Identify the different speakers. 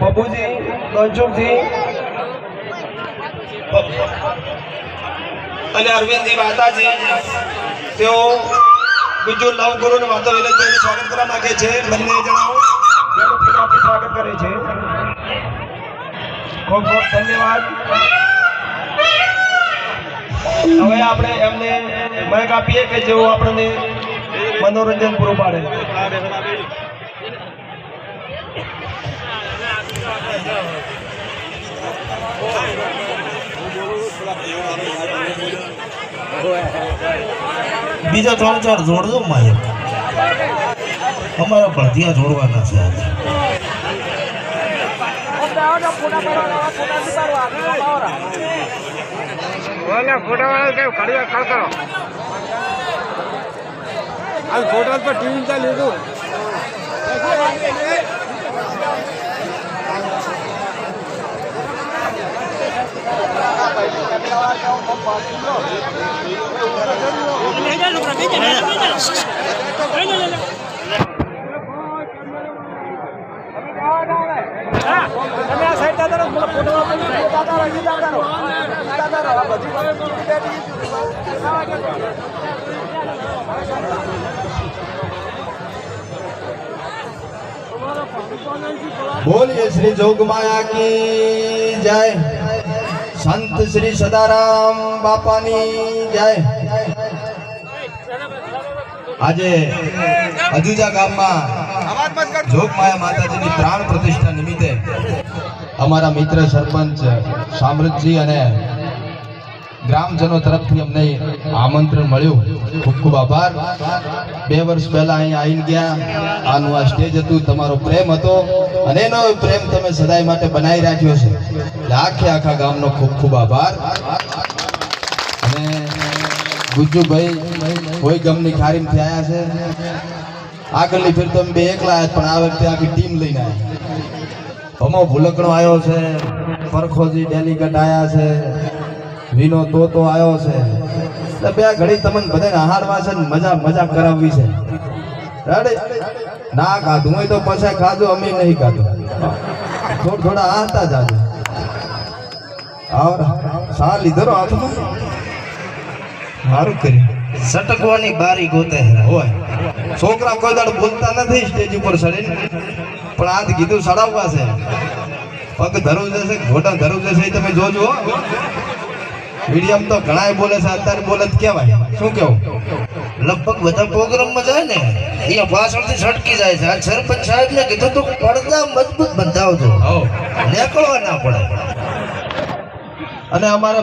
Speaker 1: પપ્પુજી દોનચુકજી અને અરવિંદજી માતાજી, તેઓ બીજું નવગુરુ અને માતા વિલેજભાઈનું સ્વાગત કરવા માંગે છે. બંને જણાવો સ્વાગત કરે છે. ખૂબ ખૂબ ધન્યવાદ. હવે આપણે એમને માઇક આપીએ કે જેઓ આપણને મનોરંજન પૂરું પાડે?
Speaker 2: બીજા ત્રણ ચાર જોડજો માયક અમારા ત્યાં જોડવાના છે આજે.
Speaker 3: ફોટો પર ટીવી ચાલી લીધું. તમે
Speaker 4: બોલીએ શ્રી જોગમાયા કી જય. સંત શ્રી સદારામ બાપાની જય. આજે અજુજા ગામમાં જોગમાયા માતાજીની પ્રાણ પ્રતિષ્ઠા નિમિત્તે અમારા મિત્ર સરપંચ સામ્રતજી અને ગ્રામજનો તરફથી અમને આમંત્રણ મળ્યું. ખૂબ ખૂબ આભાર. બે વર્ષ પહેલા અહીંયા આવી ગયા. આનું આ સ્ટેજ હતું, તમારો પ્રેમ હતો અને એનો પ્રેમ તમે સદાય માટે બનાવી રાખ્યો છે. આખે આખા ગામનો ખૂબ ખૂબ આભાર. અને ગુજ્જુભાઈ કોઈ ગમની ખારીમથી આવ્યા છે. આગળની ફેર તો બે એકલા પણ આ વખતે આખી ટીમ લઈને આવ્યા અમો ભૂલકણો આવ્યો છે. પરખોજી ડેલિગેટ આવ્યા છે. વિનો તોતો આવ્યો છે. એટલે બે ઘડી તમને બધાને આહારવા છે મજા મજા કરાવવી છે. રેડી ના ખાધું હોય તો પછી ખાધું અમે નહીં ખાધું. થોડા થોડા આતા જાજો. આવ સા લીધો હાથમાં? મારું કર્યું.
Speaker 2: સટકવાની બારી ગોતે
Speaker 4: હોય છોકરા કોઈ દાડ બોલતા નથી સ્ટેજ ઉપર ચડીને. પણ આજ કીધું સડાવવા છે. પગ ધરવું જશે ઘોટા ધરું જશે તમે જોજો મીડિયમ તો ઘણા બોલે છે અત્યારે બોલે કેવાય શું કેવું?
Speaker 2: લગભગ બધા પ્રોગ્રામમાં જાય ને એ થી છટકી જાય છે. આ સરપંચ સાહેબ ને કીધું તો પડદા મજબૂત બંધાવજો. નીકળવા ના પડે.
Speaker 4: અને અમારે